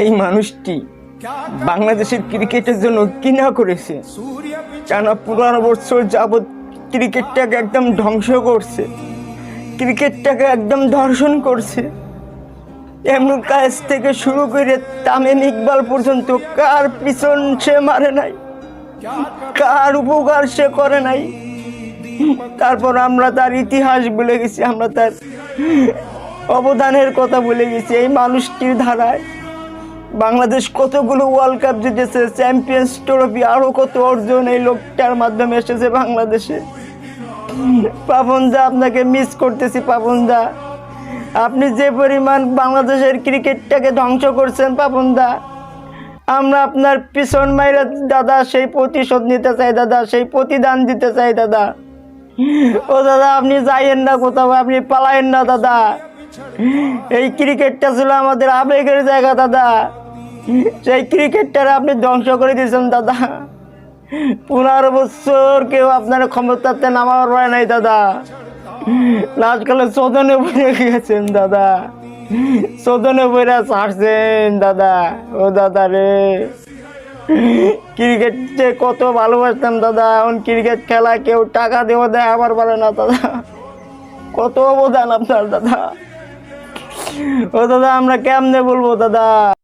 এই মানুষটি বাংলাদেশের ক্রিকেটের জন্য কিনা করেছে। টানা পনেরো বছর যাবৎ ক্রিকেটটাকে একদম ধ্বংস করছে। ক্রিকেটটাকে একদম ধর্ষণ করছে। এমন কাজ থেকে শুরু করে তামিম ইকবাল পর্যন্ত কার পিছন সে মারে নাই? কার উপকার সে করে নাই? তারপর আমরা তার ইতিহাস বলে গেছি, আমরা তার অবদানের কথা বলে গেছি। এই মানুষটির ধারায় বাংলাদেশ কতগুলো ওয়ার্ল্ড কাপ জিতেছে চ্যাম্পিয়ন্স ট্রফি আরও কত অর্জন এই লোকটার মাধ্যমে এসেছে বাংলাদেশে। পাপন দা আপনাকে মিস করতেছি পাপন দা আপনি যে পরিমাণ বাংলাদেশের ক্রিকেটটাকে ধ্বংস করছেন পাপন দা আমরা আপনার পিছন মাইরা দাদা, সেই প্রতিশোধ নিতে চাই দাদা, সেই প্রতিদান দিতে চাই দাদা। ও দাদা, আপনি যাইয়েন না কোথাও, আপনি পালায়েন না দাদা। এই ক্রিকেটটা ছিল আমাদের আবেগের জায়গা দাদা। সেই ক্রিকেটটারে আপনি ধ্বংস করে দিয়েছেন, দাদা। পনেরো বছর কেউ আপনার ক্ষমতাতে নামাবার পারে নাই, দাদা। লাস্টকালে চোদনে বলে গেছেন, দাদা। চোদনে বইরা ছাড়ছেন, দাদা। ও দাদা রে। ক্রিকেট যে কত ভালোবাসতাম, দাদা। এখন ক্রিকেট খেলা কেউ টাকা দেওয়া দেয়, আবার পারে না, দাদা। কত অবদান আপনার, দাদা। ও দাদা, আমরা কেমনে বলব, দাদা?